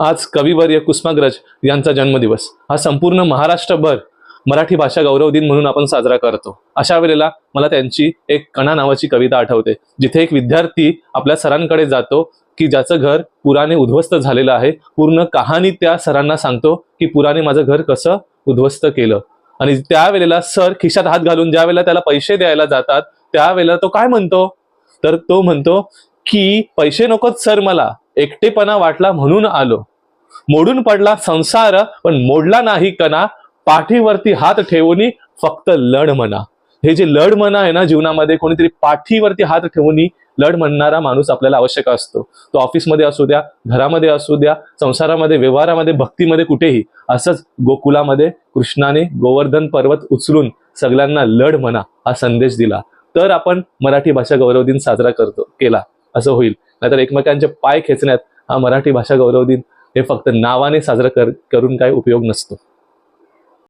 आज कविवर्य कुसुमाग्रज यांचा जन्मदिवस. हा संपूर्ण महाराष्ट्रभर मराठी भाषा गौरव दिन म्हणून आपण साजरा करतो. अशा वेळेला मला त्यांची एक कणा नावाची कविता आठवते. जिथे एक विद्यार्थी आपल्या सरांकडे जातो की ज्याचं घर पुराने उद्ध्वस्त झालेलं आहे. पूर्ण कहाणी त्या सरांना सांगतो की पुराने माझं घर कसं उद्ध्वस्त केलं. आणि त्यावेळेला सर खिशात हात घालून ज्या वेळेला त्याला पैसे द्यायला जातात त्यावेळेला तो काय म्हणतो? तर तो म्हणतो की पैसे नकोत सर मला. एकटेपणा वाटला म्हणून आलो. मोडून पडला संसार पण मोडला नाही कणा. पाठीवरती हात ठेवून फक्त लढ म्हणा. हे जे लढ म्हणा आहे ना जीवनामध्ये कोणीतरी पाठीवरती हात ठेवून लढ म्हणणारा माणूस आपल्याला आवश्यक असतो. तो ऑफिसमध्ये असू द्या घरामध्ये असू द्या संसारामध्ये व्यवहारामध्ये भक्तीमध्ये कुठेही असंच गोकुलामध्ये कृष्णाने गोवर्धन पर्वत उचलून सगळ्यांना लढ म्हणा हा संदेश दिला. तर आपण मराठी भाषा गौरव दिन साजरा करतो केला. असं होईल. नाहीतर एकमेकांचे पाय खेचण्यात हा मराठी भाषा गौरव दिन हे फक्त नावाने साजरा कर करून काही उपयोग नसतो.